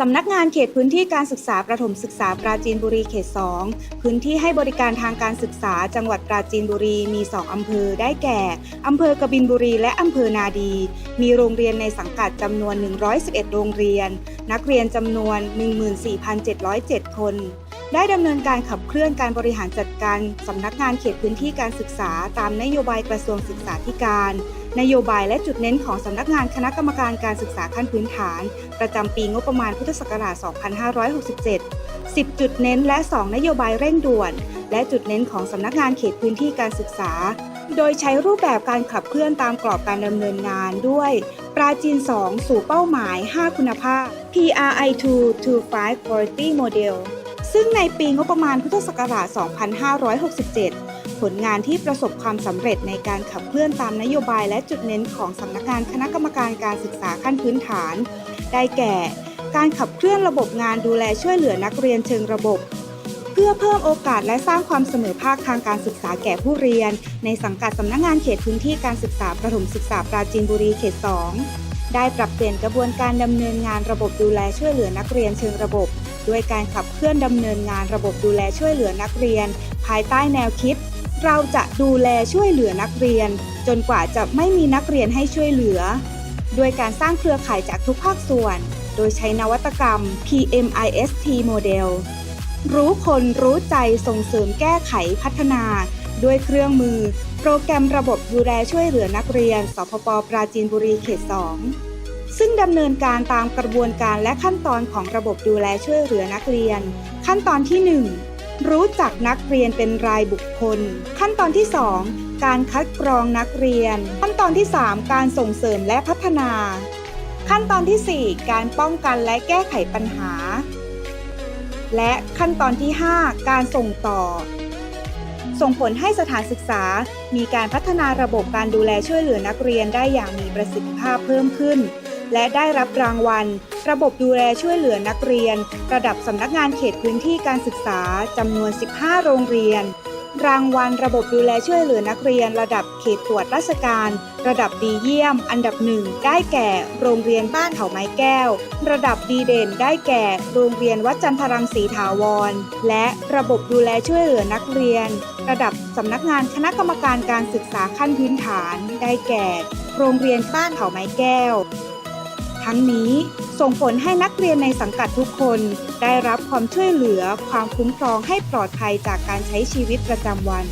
สำนักงานเขตพื้นที่การศึกษาประถมศึกษาปราจีนบุรีเขต 2 พื้นที่ให้บริการทางการศึกษาจังหวัดปราจีนบุรีมี 2 อำเภอได้แก่ อำเภอกบินบุรีและอำเภอนาดี มีโรงเรียนในสังกัดจำนวน 111 โรงเรียน นักเรียนจำนวน 14,707 คน ได้ดำเนินการขับเคลื่อนการบริหารจัดการสำนักงานเขตพื้นที่การศึกษา ตามนโยบายกระทรวงศึกษาธิการ นโยบายและจุดเน้นของสำนักงานคณะกรรมการการศึกษาขั้นพื้นฐาน ประจำปีงบประมาณพุทธศักราช 2567 10 จุดเน้นและ 2 นโยบายเร่งด่วน และจุดเน้นของสำนักงานเขตพื้นที่การศึกษา โดยใช้รูปแบบการขับเคลื่อนตามกรอบการดำเนินงานด้วย ปราจีน 2 สู่เป้าหมาย 5 คุณภาพ PRI2 to 5 Quality Model ซึ่งในปีงบประมาณพุทธศักราช 2567 ผลงานที่ประสบความสำเร็จในการขับเคลื่อนตามนโยบายและจุดเน้นของสำนักงานคณะกรรมการการศึกษาขั้นพื้นฐาน ได้แก่ การขับเคลื่อนระบบงานดูแลช่วยเหลือนักเรียนเชิงระบบ เพื่อเพิ่มโอกาสและสร้างความเสมอภาคทางการศึกษาแก่ผู้เรียน ในสังกัดสำนักงานเขตพื้นที่การศึกษาประถมศึกษาปราจีนบุรีเขต 2 ได้ปรับเปลี่ยนกระบวนการดำเนินงานระบบดูแลช่วยเหลือนักเรียนเชิงระบบ ด้วยการขับเคลื่อนดำเนินงานระบบดูแลช่วยเหลือนักเรียน ภายใต้แนวคิด เราจะดูแลช่วยเหลือนักเรียน จนกว่าจะไม่มีนักเรียนให้ช่วยเหลือ ด้วยการสร้างเครือข่ายจากทุกภาคส่วน โดยใช้นวัตกรรม PMIST Model รู้คนรู้ใจส่งเสริมแก้ไขพัฒนา ด้วยเครื่องมือ โปรแกรมระบบดูแลช่วยเหลือนักเรียน สพปปราจีนบุรีเขต 2 ซึ่งดำเนินการตามกระบวนการและขั้นตอนของระบบดูแลช่วยเหลือนักเรียน ขั้นตอนที่ 1 รู้จักนักเรียนเป็นรายบุคคล ขั้นตอนที่ 2 การคัดกรองนักเรียน ขั้นตอนที่ 3 การส่งเสริมและพัฒนา ขั้นตอนทีสี่4 การป้องกันและแก้ไขปัญหา และขั้นตอนที่ 5 การส่งต่อ ส่งผลให้สถานศึกษา มีการพัฒนาระบบการดูแลช่วยเหลือนักเรียนได้อย่างมีประสิทธิภาพเพิ่มขึ้น และได้รับรางวัล ระบบดูแลช่วยเหลือนักเรียน ระดับสำนักงานเขตพื้นที่การศึกษาจำนวน 15 โรงเรียน รางวัล ระบบดูแลช่วยเหลือนักเรียน ระดับเขตตรวจราชการ ระดับดีเยี่ยม อันดับหนึ่งได้แก่ โรงเรียนบ้านเขาไม้แก้ว ระดับดีเด่นได้แก่ โรงเรียนวัดจันทรังสีถาวร และระบบดูแลช่วยเหลือนักเรียน ระดับสำนักงานคณะกรรมการการศึกษาขั้นพื้นฐาน ได้แก่ โรงเรียนบ้านเขาไม้แก้ว ทั้งนี้ ส่งผลให้นักเรียนในสังกัดทุกคน ได้รับความช่วยเหลือ ความคุ้มครองให้ปลอดภัยจากการใช้ชีวิตประจำวัน